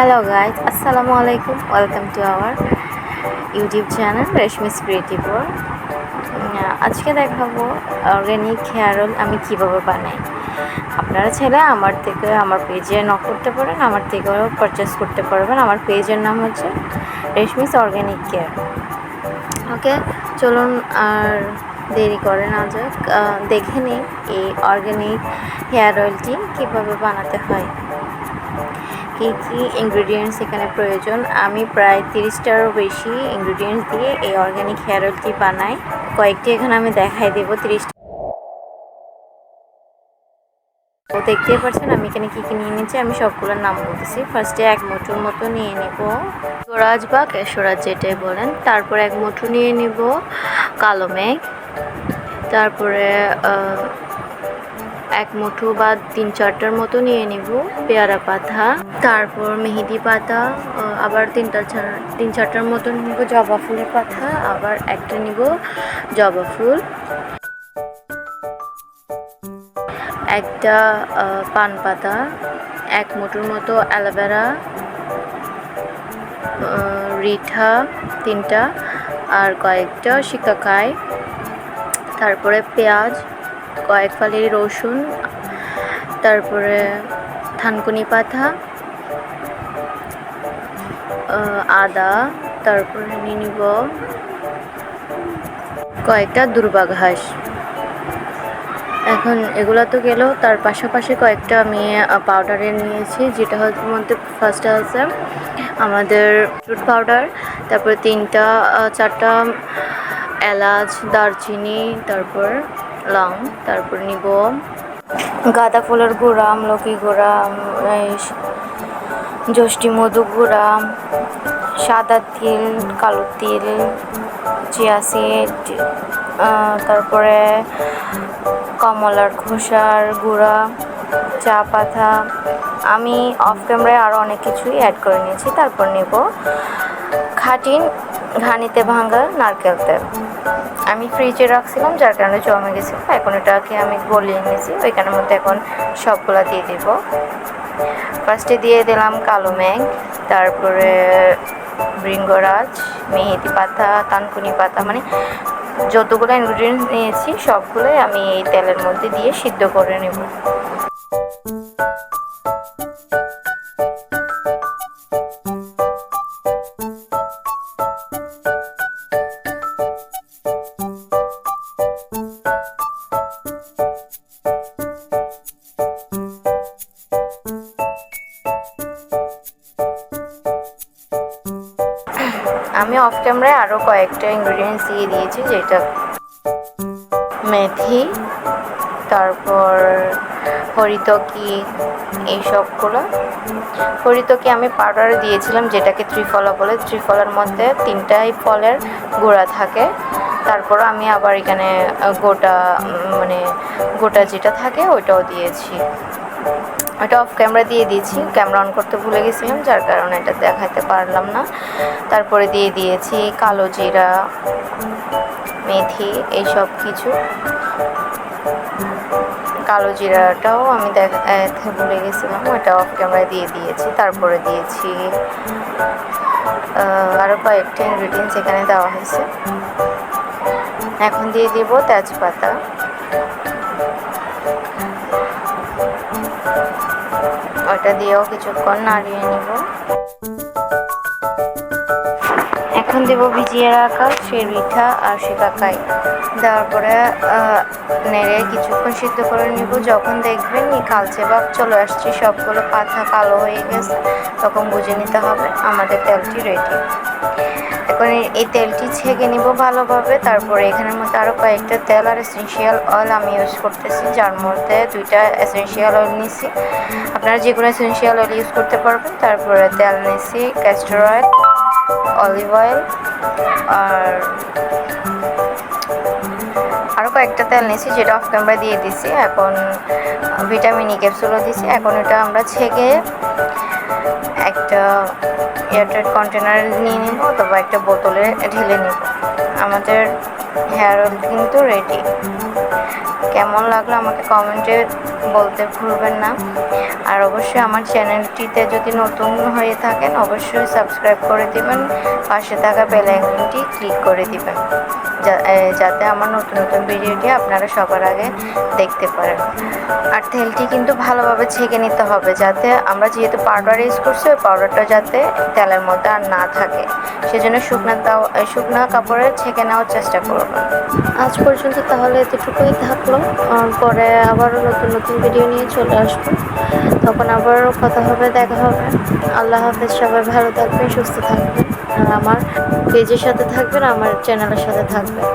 Hello guys আসসালামু আলাইকুম welcome to our YouTube channel Reshmi's creative আজকে দেখাবো অর্গ্যানিক হেয়ার অয়েল আমি কীভাবে বানাই। আপনারা ছেলে আমার থেকে, আমার পেজে নক করতে পারেন, আমার থেকেও পারচেস করতে পারবেন। আমার পেজের নাম হচ্ছে রেশমিস অর্গ্যানিক কেয়ার ওকে চলুন আর দেরি করে না যাক। দেখে নিই এই অর্গ্যানিক হেয়ার অয়েলটি কীভাবে বানাতে হয়। কী কী ইনগ্রিডিয়েন্টস এখানে প্রয়োজন? আমি প্রায় তিরিশটারও বেশি ইনগ্রিডিয়েন্টস দিয়ে এই অর্গ্যানিক হেয়ার অয়েলটি বানাই। কয়েকটি এখানে আমি দেখাই দেবো, তিরিশটা। ও দেখতেই পাচ্ছেন, আমি এখানে কী কী নিয়ে নিচ্ছি আমি সবগুলোর নাম বলতেছি। ফার্স্টে এক মুঠোর মতো নিয়ে নেব। গোরাজ বা কেশরাজ যেটাই বলেন। তারপর এক মুঠো নিয়ে নেব কালো মেঘ। তারপরে এক মুঠো বা তিন চারটার মতো নিয়ে নিব, পেয়ারা পাতা, তারপর মেহেদি পাতা আবার তিনটা তিন চারটার মতো নিব জবা ফুলের পাতা, আবার একটা নিব জবা ফুল। একটা পান পাতা, এক মুঠোর মতো অ্যালোভেরা রিঠা তিনটা, আর কয়েকটা শিকাকাই, তারপরে পেঁয়াজ কয়েক ফালি রসুন, তারপরে থানকুনি পাতা আদা, তারপরে নিয়ে নিব কয়েকটা দুর্বা ঘাস এখন এগুলো তো গেল, তার পাশাপাশি কয়েকটা আমি পাউডারে নিয়েছি, যেটা হচ্ছে মধ্যে ফার্স্টে আছে আমাদের ফ্রুট পাউডার তারপরে তিনটা চারটা এলাচ, দারচিনি, তারপর লং, তারপর নিব গাঁদা ফুলের গুঁড়া, আমলকি গুঁড়া যষ্টি মধু গুঁড়া, সাদা তিল, কালো তিল, চিয়া সিড তারপরে কমলার খোসার গুঁড়া, চা পাতা। আমি অফ ক্যামেরায় আরও অনেক কিছুই অ্যাড করে নিয়েছি, তারপর নেব খাঁটি ঘানিতে ভাঙা নারকেল তেল। আমি ফ্রিজে রাখছিলাম, যার কারণে জমে গেছিল এখন এটাকে আমি গলিয়ে নিয়েছি। ওইখানের মধ্যে এখন সবগুলা দিয়ে দিব। ফার্স্টে দিয়ে দিলাম কালো মেঘ তারপরে বৃঙ্গরাজ মেহেদি পাতা, তানকুনি পাতা মানে যতগুলো ইনগ্রিডিয়েন্টস নিয়েছি, সবগুলোই আমি এই তেলের মধ্যে দিয়ে সিদ্ধ করে নেব। অফ ক্যামেরায় আরও কয়েকটা ইনগ্রিডিয়েন্টস দিয়ে দিয়েছি, যেটা মেথি, তারপর হরিতকি, এইসবগুলো। হরিতকি আমি পাউডার দিয়েছিলাম, যেটাকে ত্রিফলা বলে। ত্রিফলার মধ্যে তিনটাই ফলের গোড়া থাকে। তারপর আমি আবার এখানে গোটা মানে গোটা যেটা থাকে, ওইটাও দিয়েছি। ওটা অফ ক্যামেরা দিয়ে দিয়েছি। ক্যামেরা অন করতে ভুলে গেছিলাম, যার কারণে এটা দেখাতে পারলাম না। তারপরে দিয়ে দিয়েছি কালো জিরা, মেথি এই সব কিছু। কালো জিরাটাও আমি দেখাতে ভুলে গেছিলাম, ওটা অফ ক্যামেরা দিয়ে দিয়েছি। তারপরে দিয়েছি আরও কয়েকটা ইনগ্রিডিয়েন্টস এখানে দেওয়া হয়েছে। এখন দিয়ে দিব তেজপাতা। ওটা দিয়েও কিছুক্ষণ নাড়িয়ে নিব। এখন দেব ভিজিয়ে রাখা শেরবিঠা আর শিকাকাই দেওয়ার পরে নেড়ে কিছুক্ষণ সিদ্ধ করে নিব। যখন দেখবেন এই কালচে ভাব চলে আসছে, সবগুলো পাতা কালো হয়ে গেছে, তখন বুঝে নিতে হবে আমাদের তেলটি রেডি এখন এই- তেলটি ছেঁকে নিব ভালোভাবে, তারপরে এখানের মধ্যে আরও কয়েকটা তেল আর এসেন্সিয়াল অয়েল আমি ইউজ করতেছি, যার মধ্যে দুইটা এসেন্সিয়াল অয়েল নিছি। আপনারা যে কোনো এসেন্সিয়াল অয়েল ইউজ করতে পারবেন, তারপরে তেল নিছি ক্যাস্টর অয়েল অলিভ অয়েল আর আরও কয়েকটা তেল নিয়েছি যেটা অফ ক্যামেরা দিয়ে দিছি। এখন ভিটামিন ই ক্যাপসুলও দিছি। এখন এটা আমরা ছেঁকে একটা এয়ারটাইট কন্টেনারে নিয়ে নিব অথবা একটা বোতলে ঢেলে নিব। আমাদের হেয়ার অয়েল কিন্তু রেডি কেমন লাগল আমাকে কমেন্টে বলতে ভুলবেন না। আর অবশ্যই আমার চ্যানেলটিতে যদি নতুন হয়ে থাকেন, অবশ্যই সাবস্ক্রাইব করে দিবেন। পাশে থাকা বেল আইকনটি ক্লিক করে দিবেন। যাতে আমার নতুন নতুন ভিডিওটি আপনারা সবার আগে দেখতে পারেন। আর তেলটি কিন্তু ভালোভাবে ছেঁকে নিতে হবে যাতে আমরা যেহেতু পাউডার ইউজ করছি, ওই পাউডারটা যাতে তেলের মধ্যে আর না থাকে। সেজন্য শুকনো তাও শুকনো কাপড়ে ছেঁকে নেওয়ার চেষ্টা করবেন আজ পর্যন্ত তাহলে এতটুকুই থাকল। পরে আবারও নতুন নতুন ভিডিও নিয়ে চলে আসব। তখন আবারও কথা হবে, দেখা হবে। আল্লাহ হাফেজ, সবাই ভালো থাকবেন, সুস্থ থাকবেন। আর আমার পেজের সাথে থাকবেন আমার চ্যানেলের সাথে থাকবেন।